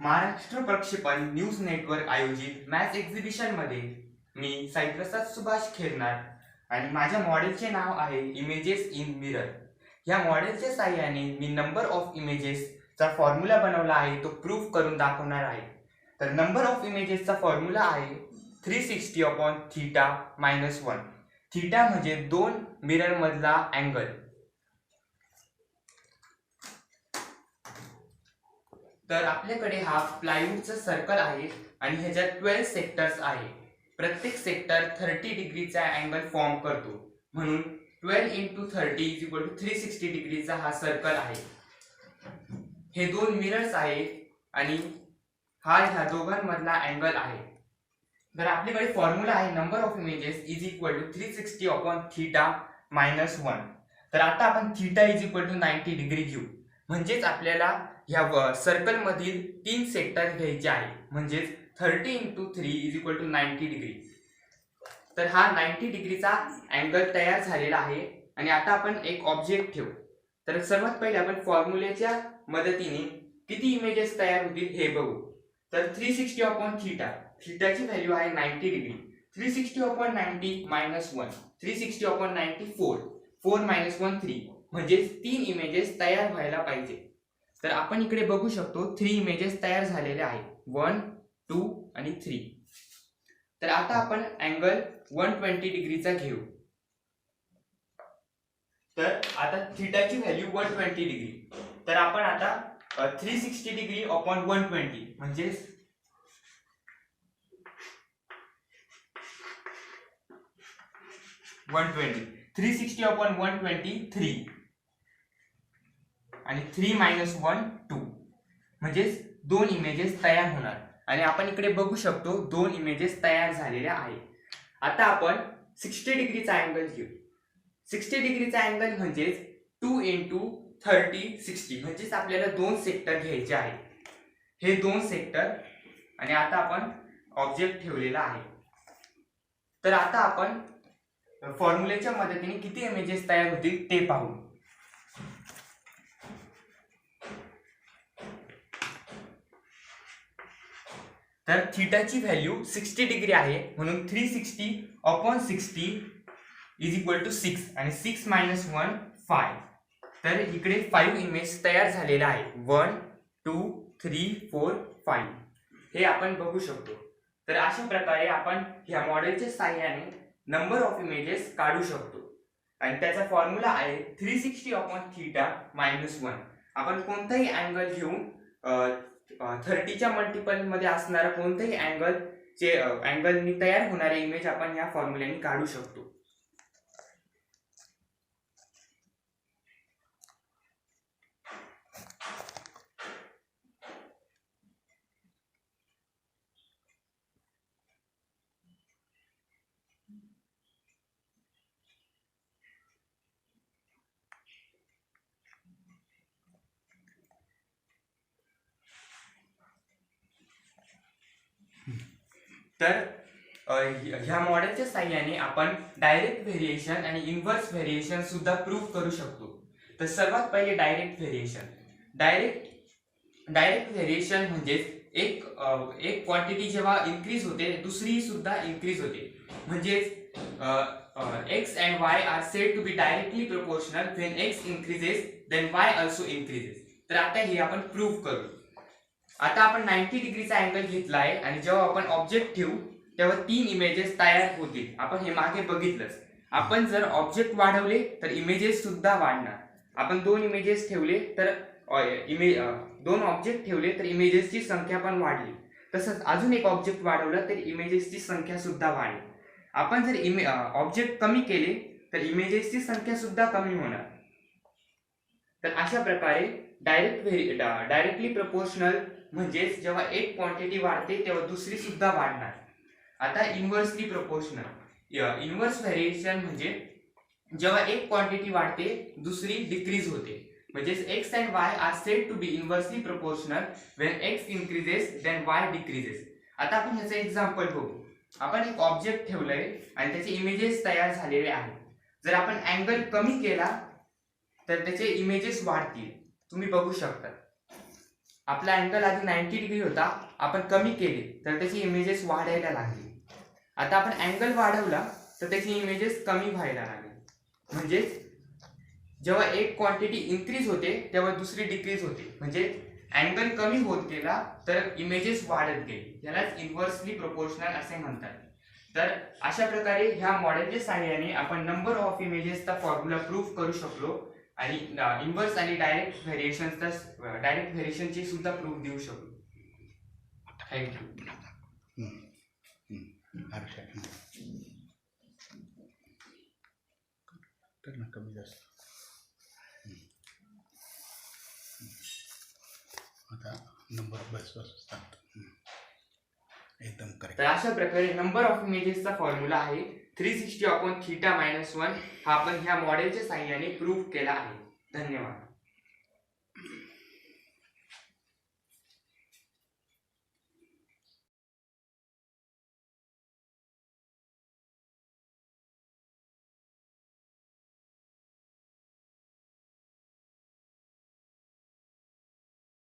महाराष्ट्र प्रक्षेपण news network आयोजित match एक्झिबिशनमध्ये मी साईप्रसाद सुभाष खेळणार आणि माझ्या मॉडेलचे नाव आहे इमेजेस इन मिरर या मॉडेलच्या साह्याने मी नंबर ऑफ इमेजेसचा फॉर्म्युला बनवला आहे तो प्रूफ करून दाखवणार आहे. तर नंबर ऑफ इमेजेसचा फॉर्म्युला आहे three sixty upon theta minus one theta म्हणजे दोन मिरर मधला अँगल तर आपल्याकडे हा प्लायवूडचा सर्कल आहे आणि ह्याच्यात ट्वेल्व सेक्टर्स आहे प्रत्येक सेक्टर थर्टी डिग्रीचा अँगल फॉर्म करतो. म्हणून twelve into thirty is equal to three sixty डिग्रीचा हा सर्कल आहे. हे दोन मिरर्स आहेत आणि हा ह्या दोघांमधला अँगल आहे. तर आपल्याकडे फॉर्म्युला आहे number of images is equal to three sixty upon theta minus one तर आता आपण theta is equal to ninety degree घेऊ म्हणजेच आपल्याला ह्या सर्कलमधील तीन सेक्टर घ्यायचे आहे म्हणजेच thirty into three is equal to ninety degree तर हा नाईन्टी डिग्रीचा अँगल तयार झालेला आहे. आणि आता आपण एक ऑब्जेक्ट ठेवू. तर सर्वात पहिले आपण फॉर्म्युलेच्या मदतीने किती इमेजेस तयार होतील हे बघू. तर थ्री सिक्स्टी अपॉन थिटा थिटाची व्हॅल्यू आहे ninety degree three sixty upon ninety minus one three sixty upon ninety four four minus one three म्हणजेच तीन इमेजेस तयार व्हायला पाहिजे. तर आपण इकडे बघू शकतो थ्री इमेजेस तयार झालेले आहेत. वन टू आणि थ्री तर आता आपण अँगल वन ट्वेंटी डिग्रीचा घेऊ. तर आता थिटाची व्हॅल्यू वन ट्वेंटी डिग्री तर आपण आता three sixty degree upon one twenty म्हणजे one twenty three sixty upon one twenty three आणि थ्री मायनस वन टू म्हणजेच दोन इमेजेस तयार होणार. आणि आपण इकडे बघू शकतो दोन इमेजेस तयार झालेल्या आहेत. आता आपण सिक्स्टी डिग्रीचा अँगल घेऊ. सिक्स्टी डिग्रीचा अँगल म्हणजेच टू इंटू थर्टी सिक्स्टी म्हणजेच आपल्याला दोन सेक्टर घ्यायचे आहेत. हे दोन सेक्टर आणि आता आपण ऑब्जेक्ट ठेवलेला आहे. तर आता आपण फॉर्म्युलेच्या मदतीने किती इमेजेस तयार होतील ते पाहू. तर थिटाची व्हॅल्यू सिक्स्टी डिग्री आहे म्हणून three sixty upon sixty is equal to six आणि सिक्स मायनस वन फाय तर इकडे फाईव्ह इमेज तयार झालेला आहे. One two three four five हे आपण बघू शकतो. तर अशा प्रकारे आपण ह्या मॉडेलच्या साह्याने नंबर ऑफ इमेजेस काढू शकतो. आणि त्याचा फॉर्म्युला आहे three sixty upon theta minus one आपण कोणताही अँगल घेऊन थर्टीच्या मल्टिपलमध्ये असणारा कोणताही अँगल चे अँगलनी तयार होणारे इमेज आपण या फॉर्म्युल्याने काढू शकतो. तर ह्या मॉडेलच्या साह्याने आपण डायरेक्ट व्हेरिएशन आणि इन्व्हर्स व्हेरिएशन सुद्धा प्रूव्ह करू शकतो. तर सर्वात पहिले direct variation direct direct variation म्हणजेच एक एक क्वांटिटी जेव्हा इन्क्रीज होते दुसरी सुद्धा इन्क्रीज होते. म्हणजेच X and Y are said to be directly proportional when X increases then Y also increases तर आता हे आपण प्रूव्ह करू. आता आपण नाईन्टी डिग्रीचा अँगल घेतला आहे आणि जेव्हा आपण ऑब्जेक्ट ठेवू तेव्हा तीन इमेजेस तयार होतील. आपण हे मागे बघितलंच. आपण जर ऑब्जेक्ट वाढवले तर इमेजेस सुद्धा वाढणार. आपण दोन इमेजेस ठेवले तर इमे दोन ऑब्जेक्ट ठेवले तर इमेजेसची संख्या पण वाढली. तसंच अजून एक ऑब्जेक्ट वाढवलं तर इमेजेसची संख्या सुद्धा वाढेल. आपण जर इमे ऑब्जेक्ट कमी केले तर इमेजेसची संख्या सुद्धा कमी होणार. तर अशा प्रकारे डायरेक्ट व्हेरी डायरेक्टली प्रपोर्शनल म्हणजेच जेव्हा एक क्वांटिटी वाढते तेव्हा दुसरी सुद्धा वाढणार. आता इन्व्हर्सली प्रपोर्शनल इन्व्हर्स व्हेरिएशन म्हणजे जेव्हा एक क्वांटिटी वाढते दुसरी डिक्रीज होते. म्हणजेच X and Y are said to be inversely proportional when X increases then Y decreases आता आपण ह्याचं एक्झाम्पल बघू. आपण एक ऑब्जेक्ट ठेवलंय आणि त्याचे इमेजेस तयार झालेले आहेत. जर आपण अँगल कमी केला तर त्याचे इमेजेस वाढतील. तुम्ही बघू शकता. आपला अँगल आधी नाईन्टी डिग्री होता. आपण कमी केले तर त्याची इमेजेस वाढायला लागली. आता आपण अँगल वाढवला तर त्याची इमेजेस कमी व्हायला लागली. म्हणजेच जेव्हा एक क्वांटिटी इन्क्रीज होते तेव्हा दुसरी डिक्रीज होते. म्हणजे अँगल कमी होत गेला तर इमेजेस वाढत गेली. यालाच इन्व्हर्सली प्रोपोर्शनल असे म्हणतात. तर अशा प्रकारे ह्या मॉडेलच्या सहाय्याने आपण नंबर ऑफ इमेजेसचा फॉर्म्युला प्रूव्ह करू शकलो. आणि इन्व्हर्स आणि डायरेक्ट व्हेरिएशनचा डायरेक्ट व्हेरिएशनची सुद्धा प्रूफ देऊ शकलो थँक्यू कमी जास्त. आता नंबर बस बस एकदम करेक्ट तर अशा प्रकारे नंबर ऑफ इमेजेसचा फॉर्म्युला आहे. Three sixty upon theta minus one हा आपण ह्या मॉडेलच्या साह्याने प्रूव्ह केला आहे. धन्यवाद.